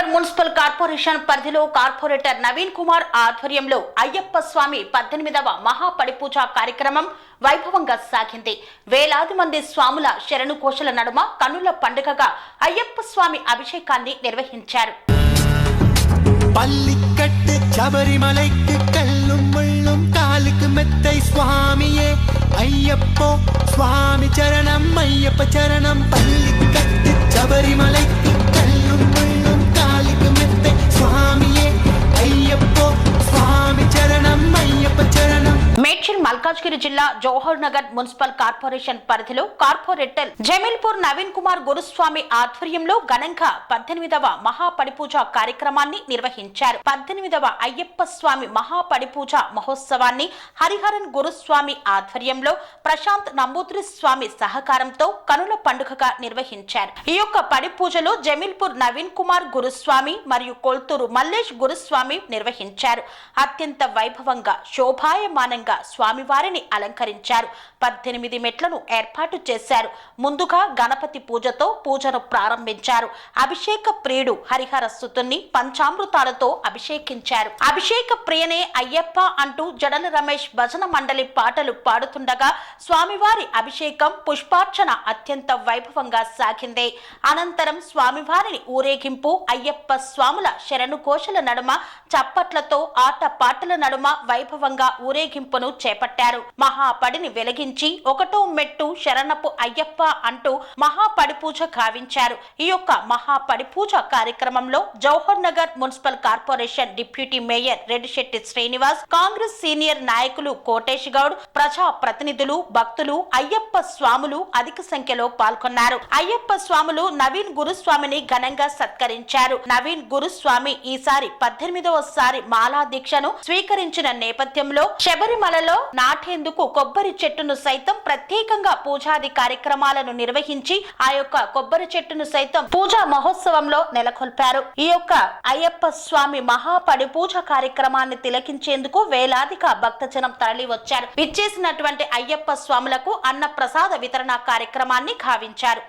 Jawahar Nagar municipal corporation పరిధిలో corporator Naveen Kumar ఆధ్వర్యంలో అయ్యప్ప స్వామి పద్దెనిమిదవ మహాపడిపూజ కార్యక్రమం వైభవంగా సాగింది వేలాది మంది స్వాముల శరణు కోశల నడుమ కన్నుల పండుగగా అయ్యప్ప స్వామి అభిషేకాన్ని నిర్వహించారు பள்ளிக்கட்டு சபரிமலைக்கு கல்லும் முள்ளும் காலுக்கு மெத்தை சுவாமியே ஐயப்போ சுவாமி சரணம் ஐயப்ப சரணம் பள்ளிக்கட்டு சபரிமலைக்கு మల్కాజ్గిరి జిల్లా జవహర్ నగర్ మున్సిపల్ కార్పొరేషన్ పరిధిలో కార్పొరేటర్ జమీల్పూర్ నవీన్ కుమార్ గురుస్వామి ఆధ్వర్యంలో ఘనంగా పద్దెనిమిదవ మహాపడిపూజ కార్యక్రమాన్ని నిర్వహించారు. పద్దెనిమిదవ అయ్యప్ప స్వామి మహాపడిపూజ మహోత్సవాన్ని హరిహరన్ గురుస్వామి ఆధ్వర్యంలో ప్రశాంత్ నంబూద్రి స్వామి సహకారంతో కనుల పండుగగా నిర్వహించారు. ఈ యొక్క పడిపూజలో జమీల్పూర్ నవీన్ కుమార్ గురుస్వామి మరియు కొల్తూరు మల్లేష్ గురుస్వామి నిర్వహించారు. అత్యంత వైభవంగా శోభాయమానంగా స్వామివారిని అలంకరించారు. పద్దెనిమిది మెట్లను ఏర్పాటు చేశారు. ముందుగా గణపతి పూజతో పూజను ప్రారంభించారు. అభిషేక ప్రియుడు హరిహర సుతుని పంచామృతాలతో అభిషేకించారు. అభిషేక ప్రియనే అయ్యప్ప అంటూ జడల రమేష్ భజన మండలి పాటలు పాడుతుండగా స్వామివారి అభిషేకం పుష్పార్చన అత్యంత వైభవంగా సాగింది. అనంతరం స్వామివారిని ఊరేగింపు అయ్యప్ప స్వాముల శరణు కోశల నడుమ చప్పట్లతో ఆట పాటల నడుమ వైభవంగా ఊరేగింపును చేపట్టారు మహాపడిని వెలిగించి ఒకటో మెట్టు శరణపు అయ్యప్ప అంటూ మహాపడి పూజ గావించారు. ఈ యొక్క మహాపడి పూజ కార్యక్రమంలో Jawahar Nagar municipal corporation deputy mayor Reddishetti Srinivas Congress senior నాయకులు కోటేష్ గౌడ్ ప్రజా ప్రతినిధులు భక్తులు అయ్యప్ప స్వాములు అధిక సంఖ్యలో పాల్గొన్నారు. అయ్యప్ప స్వాములు నవీన్ గురుస్వామిని ఘనంగా సత్కరించారు. నవీన్ గురుస్వామి ఈసారి పద్దెనిమిదవసారి మాలా దీక్షను స్వీకరించిన నేపథ్యంలో శబరిమలలో నాటేందుకు కొబ్బరి చెట్టును సైతం ప్రత్యేకంగా పూజాది కార్యక్రమాలను నిర్వహించి ఆ యొక్క కొబ్బరి చెట్టును సైతం పూజా మహోత్సవంలో నెలకొల్పారు. ఈ యొక్క అయ్యప్ప స్వామి మహాపడి పూజ కార్యక్రమాన్ని తిలకించేందుకు వేలాదిగా భక్తజనం తరలి వచ్చారు విచ్చేసినటువంటి అయ్యప్ప స్వాములకు అన్న ప్రసాద వితరణ కార్యక్రమాన్ని భావించారు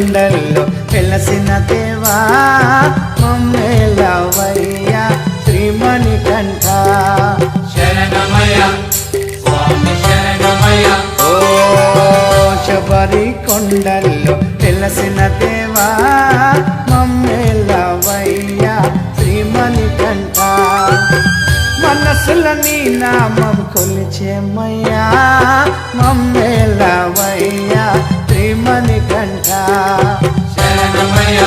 కొండల్లో వెలసిన దేవా మమ్మేలవయ్యా శ్రీమణి కంఠ. ఓ శబరి కొండల్లో వెలసిన దేవా మమ్మేలవయ్యా శ్రీమణి కంఠ. మనసుల నీ నామం కొలిచేమయ్యా మమ్మేలవయ్యా శరణమయ్య.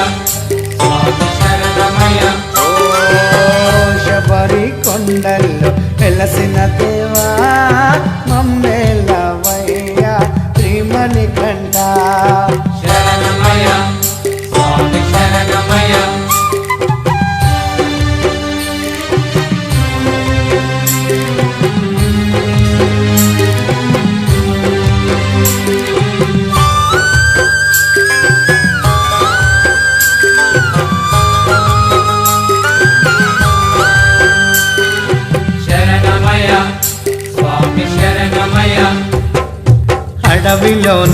స్వామి శరణమయ్య. ఓ శబరి కొండల్లో వెలసిన దేవా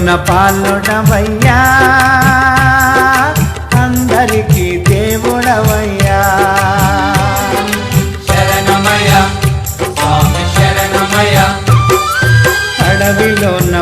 ఉన్న పాలుడవయ్యా. అందరికీ దేవుడవయ్యా. శరణమయ్య స్వామి శరణమయ్య. అడవిలో ఉన్న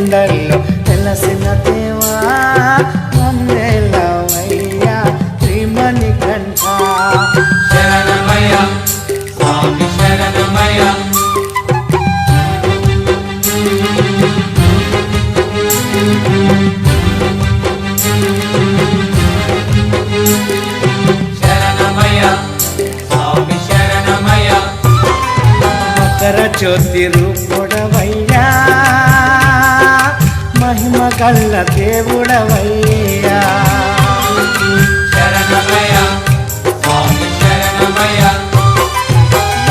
అందరిలో తెలిసిన దేవా మమ్మేలవయ్యా శ్రీమణి కంఠ. శరణమయ్య స్వామి శరణమయ్య. జ్యోతి రూప గల్ల దేవుడవయ్యా.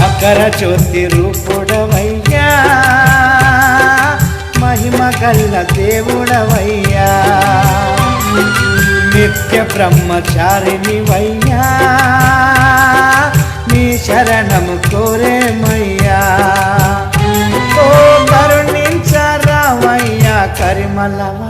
మకర జ్యోతి రూపుడవయ్యా. మహిమ గల్ల దేవుడవయ్యా. నిత్య బ్రహ్మచారిని వయ్యా నీ శరణము కోరేమయ్యా my love.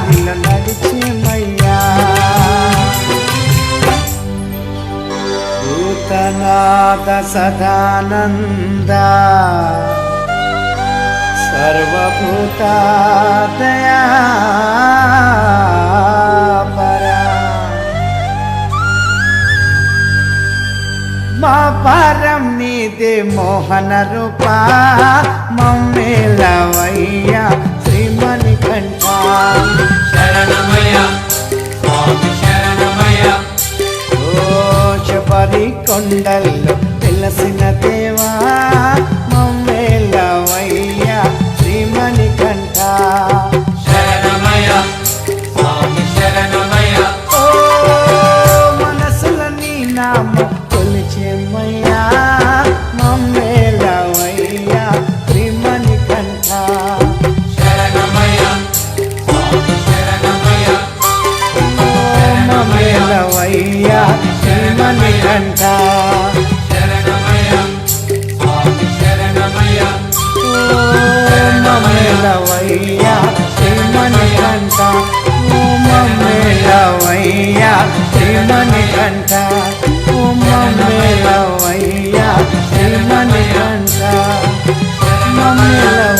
దారిలో నడిచేమయ్యా. భూతనాథ సదానంద సర్వభూతాదయా మా పరం నీదే మోహన రూప మమ్మేలవయ్యా శ్రీమణి కంఠ. శరణమయ స్వామి శరణమయ ఓ శబరి కొండల్లో తెలిసిన శ్రీమణి కంఠ శరణమయ స్వామి శరణమయ మమ్మేలవయ్యా శ్రీమణి కంఠ మమ్మేలవయ్యా శ్రీమణి కంఠ మమ్మేలవయ్యా శ్రీమణి కంఠ మమ్మేలవయ్యా